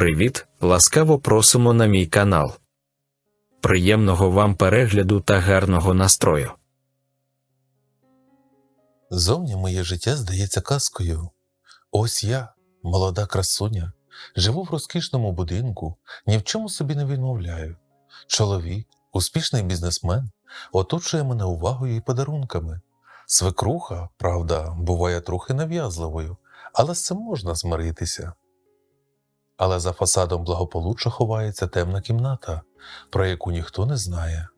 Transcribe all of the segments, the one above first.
Привіт! Ласкаво просимо на мій канал. Приємного вам перегляду та гарного настрою. Зовні моє життя здається казкою. Ось я, молода красуня, живу в розкішному будинку, ні в чому собі не відмовляю. Чоловік, успішний бізнесмен, оточує мене увагою і подарунками. Свекруха, правда, буває трохи нав'язливою, але з цим можна змиритися. Але за фасадом благополуччя ховається темна кімната, про яку ніхто не знає.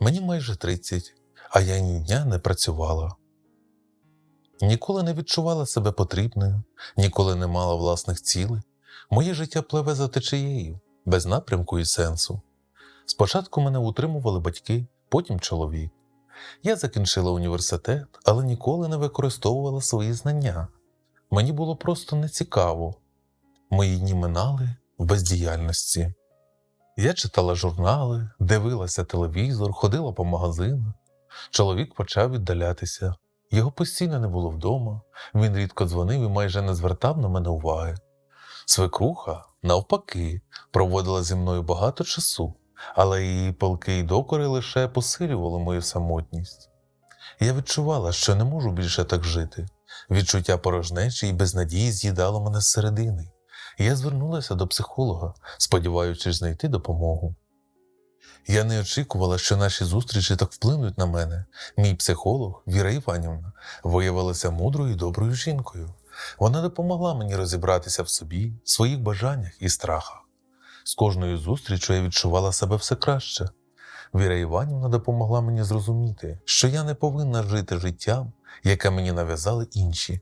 Мені майже 30, а я ні дня не працювала. Ніколи не відчувала себе потрібною, ніколи не мала власних цілей. Моє життя пливе за течією, без напрямку і сенсу. Спочатку мене утримували батьки, потім чоловік. Я закінчила університет, але ніколи не використовувала свої знання. Мені було просто нецікаво. Мої дні минали в бездіяльності. Я читала журнали, дивилася телевізор, ходила по магазинах. Чоловік почав віддалятися. Його постійно не було вдома, він рідко дзвонив і майже не звертав на мене уваги. Свекруха, навпаки, проводила зі мною багато часу, але її палки й докори лише посилювали мою самотність. Я відчувала, що не можу більше так жити. Відчуття порожнечі і безнадії з'їдало мене зсередини. Я звернулася до психолога, сподіваючись знайти допомогу. Я не очікувала, що наші зустрічі так вплинуть на мене. Мій психолог, Віра Іванівна, виявилася мудрою і доброю жінкою. Вона допомогла мені розібратися в собі, своїх бажаннях і страхах. З кожною зустрічю я відчувала себе все краще. Віра Іванівна допомогла мені зрозуміти, що я не повинна жити життям, яке мені нав'язали інші.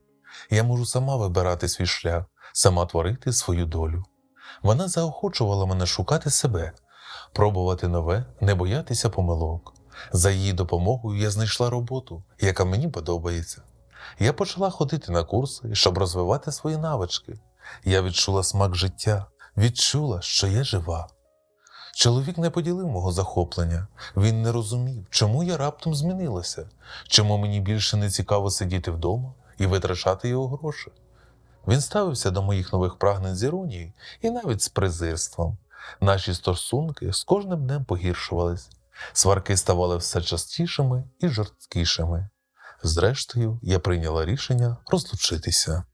Я можу сама вибирати свій шлях, сама творити свою долю. Вона заохочувала мене шукати себе, пробувати нове, не боятися помилок. За її допомогою я знайшла роботу, яка мені подобається. Я почала ходити на курси, щоб розвивати свої навички. Я відчула смак життя, відчула, що я жива. Чоловік не поділив мого захоплення, він не розумів, чому я раптом змінилася, чому мені більше не цікаво сидіти вдома і витрачати його гроші. Він ставився до моїх нових прагнень з іронією і навіть з презирством. Наші стосунки з кожним днем погіршувались, сварки ставали все частішими і жорсткішими. Зрештою, я прийняла рішення розлучитися.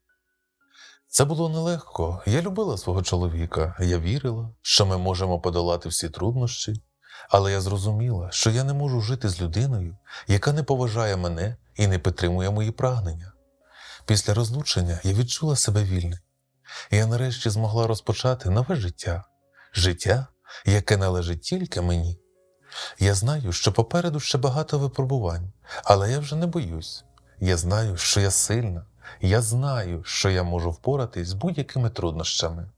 Це було нелегко. Я любила свого чоловіка, я вірила, що ми можемо подолати всі труднощі, але я зрозуміла, що я не можу жити з людиною, яка не поважає мене і не підтримує мої прагнення. Після розлучення я відчула себе вільною. Я нарешті змогла розпочати нове життя, життя, яке належить тільки мені. Я знаю, що попереду ще багато випробувань, але я вже не боюсь. Я знаю, що я сильна, я знаю, що я можу впоратись з будь-якими труднощами.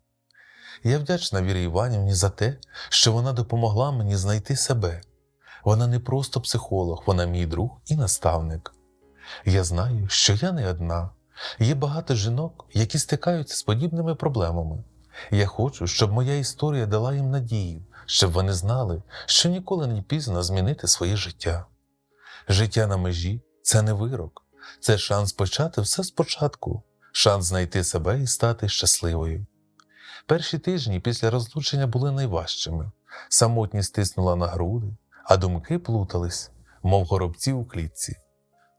Я вдячна Вірі Іванівні за те, що вона допомогла мені знайти себе. Вона не просто психолог, вона мій друг і наставник. Я знаю, що я не одна. Є багато жінок, які стикаються з подібними проблемами. Я хочу, щоб моя історія дала їм надію, щоб вони знали, що ніколи не пізно змінити своє життя. Життя на межі це не вирок, це шанс почати все спочатку, шанс знайти себе і стати щасливою. Перші тижні після розлучення були найважчими. Самотність стиснула на груди, а думки плутались, мов горобці у клітці.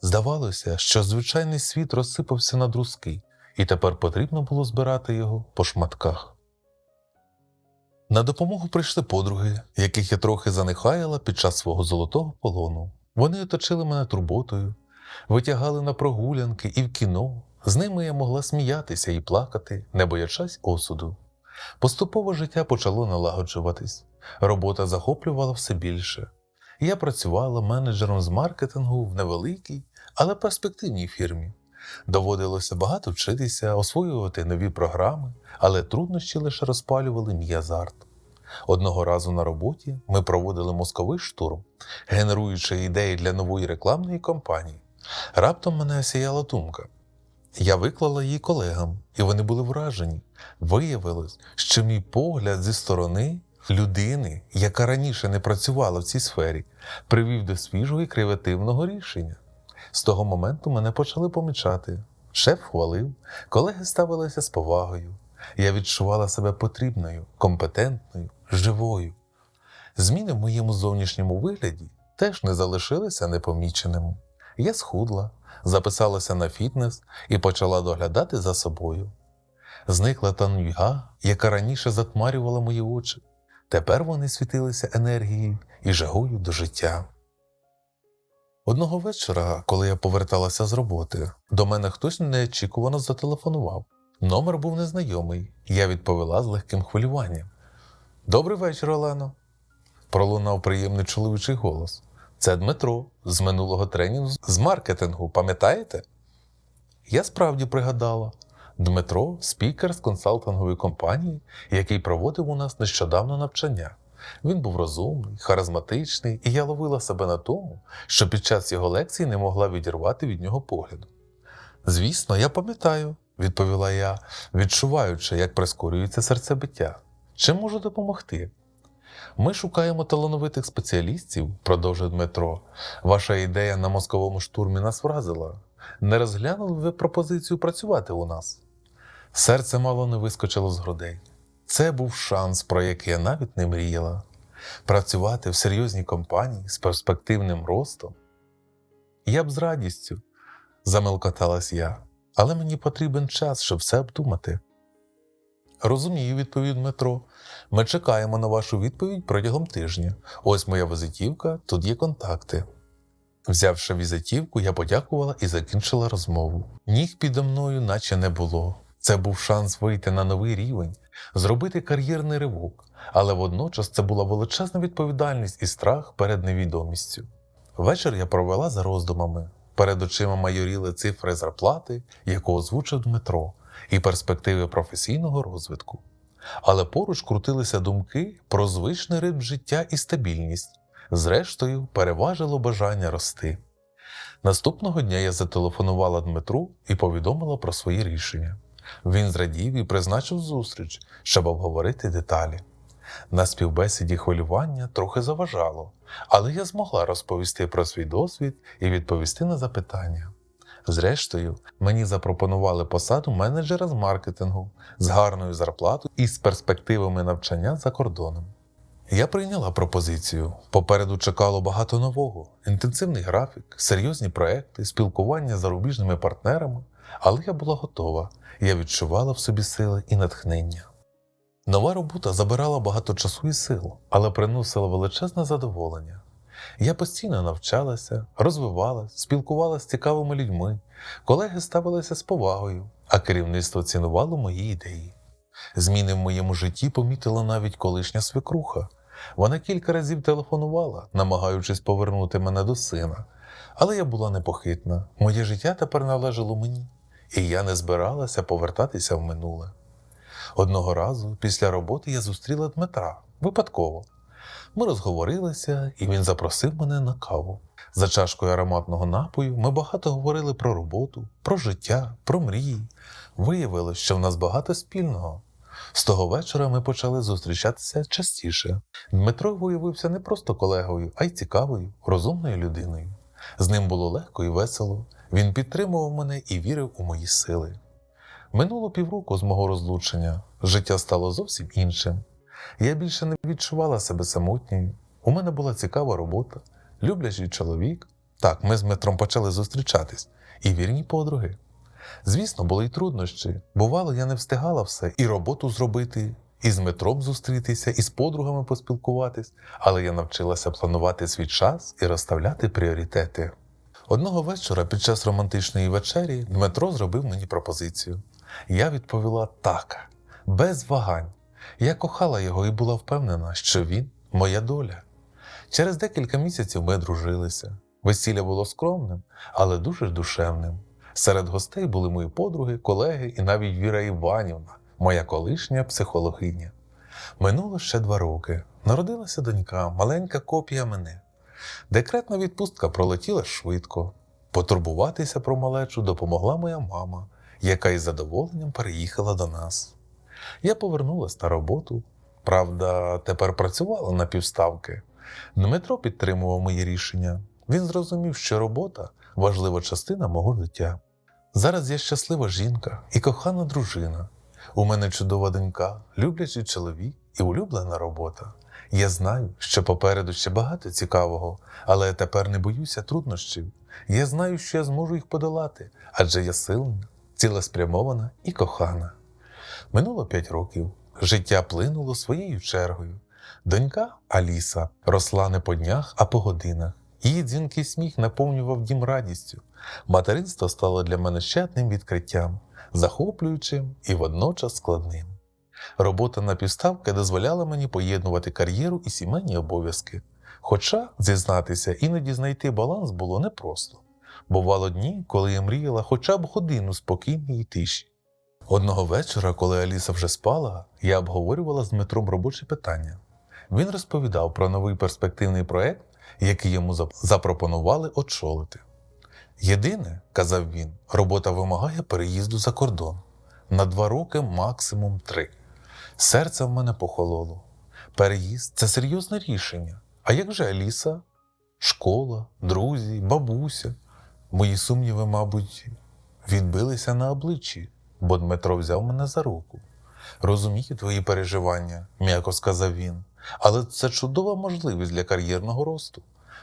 Здавалося, що звичайний світ розсипався на друзки, і тепер потрібно було збирати його по шматках. На допомогу прийшли подруги, яких я трохи занехаяла під час свого золотого полону. Вони оточили мене турботою, витягали на прогулянки і в кіно. З ними я могла сміятися і плакати, не боячись осуду. Поступово життя почало налагоджуватись, робота захоплювала все більше. Я працювала менеджером з маркетингу в невеликій, але перспективній фірмі. Доводилося багато вчитися, освоювати нові програми, але труднощі лише розпалювали мій азарт. Одного разу на роботі ми проводили мозковий штурм, генеруючи ідеї для нової рекламної кампанії. Раптом мене осіяла думка. Я виклала її колегам, і вони були вражені. Виявилось, що мій погляд зі сторони людини, яка раніше не працювала в цій сфері, привів до свіжого і креативного рішення. З того моменту мене почали помічати. Шеф хвалив, колеги ставилися з повагою. Я відчувала себе потрібною, компетентною, живою. Зміни в моєму зовнішньому вигляді теж не залишилися непоміченими. Я схудла, записалася на фітнес і почала доглядати за собою. Зникла та нудьга, яка раніше затмарювала мої очі. Тепер вони світилися енергією і жагою до життя. Одного вечора, коли я поверталася з роботи, до мене хтось неочікувано зателефонував. Номер був незнайомий, я відповіла з легким хвилюванням. Добрий вечір, Олено. Пролунав приємний чоловічий голос. Це Дмитро з минулого тренінгу з маркетингу, пам'ятаєте? Я справді пригадала. Дмитро спікер з консалтингової компанії, який проводив у нас нещодавно навчання. Він був розумний, харизматичний, і я ловила себе на тому, що під час його лекцій не могла відірвати від нього погляду. Звісно, я пам'ятаю, відповіла я, відчуваючи, як прискорюється серцебиття. Чим можу допомогти? Ми шукаємо талановитих спеціалістів, продовжив Дмитро. Ваша ідея на мозковому штурмі нас вразила. Не розглянули ви пропозицію працювати у нас. Серце мало не вискочило з грудей. Це був шанс, про який я навіть не мріяла. Працювати в серйозній компанії з перспективним ростом. Я б з радістю, замелкоталась я, але мені потрібен час, щоб все обдумати. Розумію, відповів Дмитро. Ми чекаємо на вашу відповідь протягом тижня. Ось моя візитівка, тут є контакти. Взявши візитівку, я подякувала і закінчила розмову. Ніг підо мною, наче не було. Це був шанс вийти на новий рівень, зробити кар'єрний ривок, але водночас це була величезна відповідальність і страх перед невідомістю. Вечір я провела за роздумами. Перед очима майоріли цифри зарплати, яку озвучив Дмитро, і перспективи професійного розвитку. Але поруч крутилися думки про звичний ритм життя і стабільність. Зрештою, переважило бажання рости. Наступного дня я зателефонувала Дмитру і повідомила про свої рішення. Він зрадів і призначив зустріч, щоб обговорити деталі. На співбесіді хвилювання трохи заважало, але я змогла розповісти про свій досвід і відповісти на запитання. Зрештою, мені запропонували посаду менеджера з маркетингу з гарною зарплатою і з перспективами навчання за кордоном. Я прийняла пропозицію. Попереду чекало багато нового: інтенсивний графік, серйозні проекти, спілкування з зарубіжними партнерами, але я була готова, я відчувала в собі сили і натхнення. Нова робота забирала багато часу і сил, але приносила величезне задоволення. Я постійно навчалася, розвивалася, спілкувалася з цікавими людьми, колеги ставилися з повагою, а керівництво цінувало мої ідеї. Зміни в моєму житті помітила навіть колишня свекруха. Вона кілька разів телефонувала, намагаючись повернути мене до сина. Але я була непохитна. Моє життя тепер належало мені, і я не збиралася повертатися в минуле. Одного разу після роботи я зустріла Дмитра випадково. Ми розговорилися, і він запросив мене на каву. За чашкою ароматного напою ми багато говорили про роботу, про життя, про мрії. Виявилось, що в нас багато спільного. З того вечора ми почали зустрічатися частіше. Дмитро виявився не просто колегою, а й цікавою, розумною людиною. З ним було легко і весело. Він підтримував мене і вірив у мої сили. Минуло півроку з мого розлучення. Життя стало зовсім іншим. Я більше не відчувала себе самотньою. У мене була цікава робота, люблячий чоловік. Так, ми з Дмитром почали зустрічатись, і вірні подруги. Звісно, були й труднощі. Бувало, я не встигала все і роботу зробити, і з Дмитром зустрітися, і з подругами поспілкуватись, але я навчилася планувати свій час і розставляти пріоритети. Одного вечора під час романтичної вечері Дмитро зробив мені пропозицію. Я відповіла так, без вагань. Я кохала його і була впевнена, що він моя доля. Через декілька місяців ми дружилися. Весілля було скромним, але дуже душевним. Серед гостей були мої подруги, колеги і навіть Віра Іванівна, моя колишня психологиня. Минуло ще два роки. Народилася донька, маленька копія мене. Декретна відпустка пролетіла швидко. Потурбуватися про малечу допомогла моя мама, яка із задоволенням переїхала до нас. Я повернулася на роботу. Правда, тепер працювала на півставки. Дмитро підтримував мої рішення. Він зрозумів, що робота важлива частина мого життя. Зараз я щаслива жінка і кохана дружина. У мене чудова донька, люблячий чоловік і улюблена робота. Я знаю, що попереду ще багато цікавого, але я тепер не боюся труднощів. Я знаю, що я зможу їх подолати, адже я сильна, цілеспрямована і кохана. Минуло п'ять років. Життя плинуло своєю чергою. Донька Аліса росла не по днях, а по годинах. Її дзвінкий сміх наповнював дім радістю. Материнство стало для мене ще одним відкриттям, захоплюючим і водночас складним. Робота на півставки дозволяла мені поєднувати кар'єру і сімейні обов'язки. Хоча, зізнатися, іноді знайти баланс було непросто. Бувало дні, коли я мріяла хоча б годину спокійної тиші. Одного вечора, коли Аліса вже спала, я обговорювала з Дмитром робоче питання. Він розповідав про новий перспективний проект, який йому запропонували очолити. Єдине, казав він, робота вимагає переїзду за кордон на два роки, максимум три. Серце в мене похололо. Переїзд це серйозне рішення. А як же Аліса? Школа, друзі, бабуся. Мої сумніви, мабуть, відбилися на обличчі, бо Дмитро взяв мене за руку. Розумію твої переживання, м'яко сказав він, але це чудова можливість для кар'єрного росту.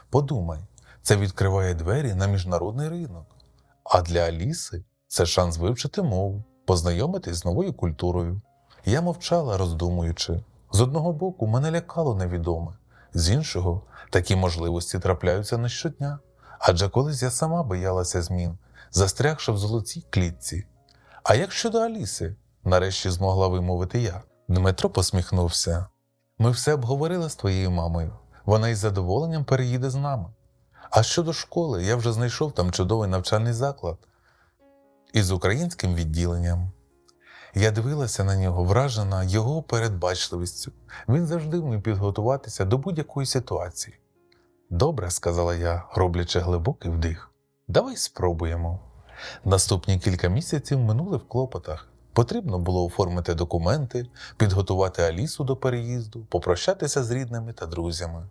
Подумай, це відкриває двері на міжнародний ринок. А для Аліси це шанс вивчити мову, познайомитись з новою культурою. Я мовчала, роздумуючи. З одного боку, мене лякало невідоме, з іншого, такі можливості трапляються не щодня. Адже колись я сама боялася змін, застрягши в золотій клітці. А як щодо Аліси? нарешті змогла вимовити я. Дмитро посміхнувся. Ми все обговорили з твоєю мамою. Вона із задоволенням переїде з нами. А щодо школи, я вже знайшов там чудовий навчальний заклад із українським відділенням. Я дивилася на нього, вражена його передбачливістю. Він завжди вмів підготуватися до будь-якої ситуації. Добре, сказала я, роблячи глибокий вдих. Давай спробуємо. Наступні кілька місяців минули в клопотах. Потрібно було оформити документи, підготувати Алісу до переїзду, попрощатися з рідними та друзями.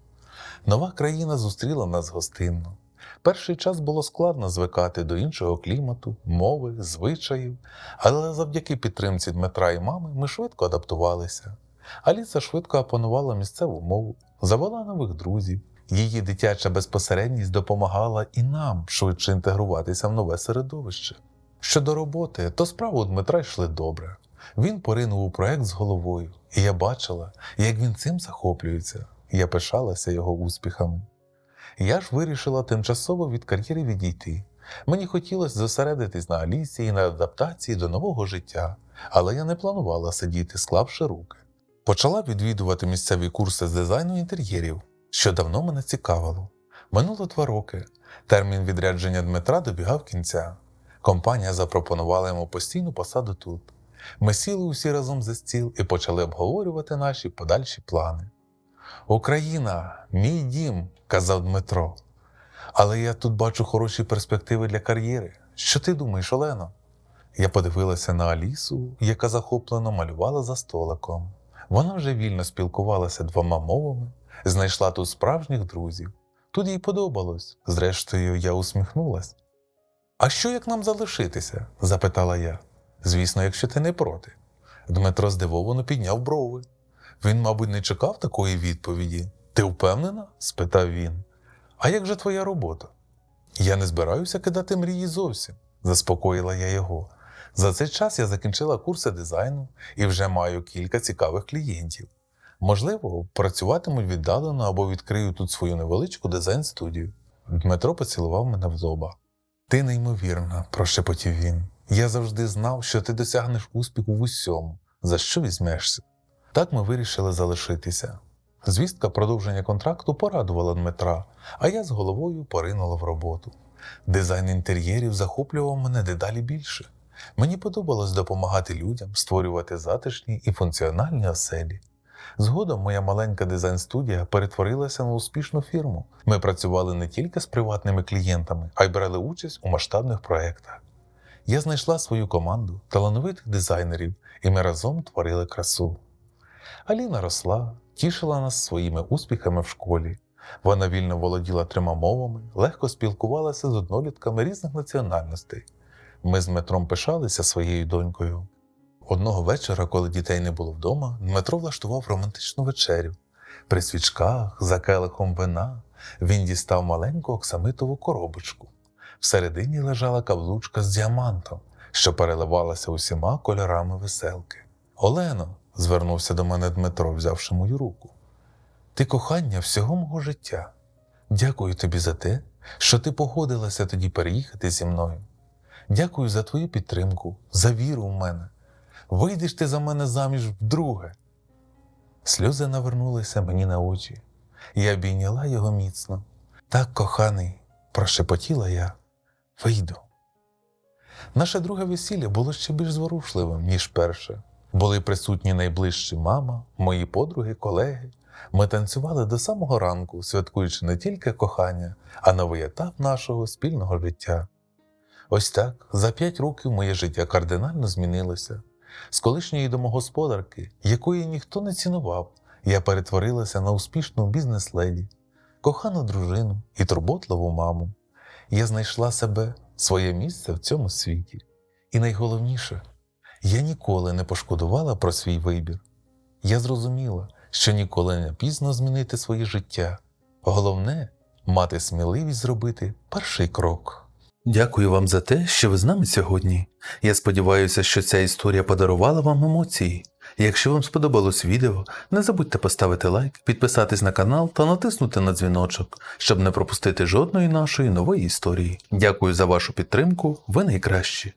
Нова країна зустріла нас гостинно. Перший час було складно звикати до іншого клімату, мови, звичаїв, але завдяки підтримці Дмитра і мами ми швидко адаптувалися. Аліса швидко опанувала місцеву мову, завела нових друзів. Її дитяча безпосередність допомагала і нам швидше інтегруватися в нове середовище. Щодо роботи, то справи у Дмитра йшли добре. Він поринув у проект з головою, і я бачила, як він цим захоплюється. Я пишалася його успіхами. Я ж вирішила тимчасово від кар'єри відійти. Мені хотілося зосередитись на Алісі і на адаптації до нового життя, але я не планувала сидіти, склавши руки. Почала відвідувати місцеві курси з дизайну інтер'єрів, що давно мене цікавило. Минуло два роки. Термін відрядження Дмитра добігав кінця. Компанія запропонувала йому постійну посаду тут. Ми сіли усі разом за стіл і почали обговорювати наші подальші плани. Україна, мій дім, казав Дмитро. Але я тут бачу хороші перспективи для кар'єри. Що ти думаєш, Олено? Я подивилася на Алісу, яка захоплено малювала за столиком. Вона вже вільно спілкувалася двома мовами, знайшла тут справжніх друзів. Тут їй подобалось. Зрештою, я усміхнулась. А що як нам залишитися? запитала я. Звісно, якщо ти не проти. Дмитро здивовано підняв брови. Він, мабуть, не чекав такої відповіді. Ти впевнена? спитав він. А як же твоя робота? Я не збираюся кидати мрії зовсім, заспокоїла я його. За цей час я закінчила курси дизайну і вже маю кілька цікавих клієнтів. Можливо, працюватимуть віддалено або відкрию тут свою невеличку дизайн-студію. Дмитро поцілував мене в лоба. Ти неймовірна, прошепотів він. Я завжди знав, що ти досягнеш успіху в усьому, за що візьмешся. Так ми вирішили залишитися. Звістка продовження контракту порадувала Дмитра, а я з головою поринула в роботу. Дизайн інтер'єрів захоплював мене дедалі більше. Мені подобалось допомагати людям створювати затишні і функціональні оселі. Згодом моя маленька дизайн-студія перетворилася на успішну фірму. Ми працювали не тільки з приватними клієнтами, а й брали участь у масштабних проєктах. Я знайшла свою команду талановитих дизайнерів, і ми разом творили красу. Аліна росла, тішила нас своїми успіхами в школі. Вона вільно володіла трьома мовами, легко спілкувалася з однолітками різних національностей. Ми з Дмитром пишалися своєю донькою. Одного вечора, коли дітей не було вдома, Дмитро влаштував романтичну вечерю. При свічках, за келихом вина, він дістав маленьку оксамитову коробочку. Всередині лежала каблучка з діамантом, що переливалася усіма кольорами веселки. Олено, звернувся до мене Дмитро, взявши мою руку. Ти кохання всього мого життя. Дякую тобі за те, що ти погодилася тоді переїхати зі мною. Дякую за твою підтримку, за віру в мене. Вийдеш ти за мене заміж вдруге. Сльози навернулися мені на очі. Я обійняла його міцно. Так, коханий, прошепотіла я, вийду. Наше друге весілля було ще більш зворушливим, ніж перше. Були присутні найближчі мама, мої подруги, колеги. Ми танцювали до самого ранку, святкуючи не тільки кохання, а новий етап нашого спільного життя. Ось так, за п'ять років моє життя кардинально змінилося. З колишньої домогосподарки, якої ніхто не цінував, я перетворилася на успішну бізнес-леді, кохану дружину і турботливу маму. Я знайшла себе, своє місце в цьому світі. І найголовніше, я ніколи не пошкодувала про свій вибір. Я зрозуміла, що ніколи не пізно змінити своє життя. Головне мати сміливість зробити перший крок. Дякую вам за те, що ви з нами сьогодні. Я сподіваюся, що ця історія подарувала вам емоції. Якщо вам сподобалось відео, не забудьте поставити лайк, підписатись на канал та натиснути на дзвіночок, щоб не пропустити жодної нашої нової історії. Дякую за вашу підтримку, ви найкращі.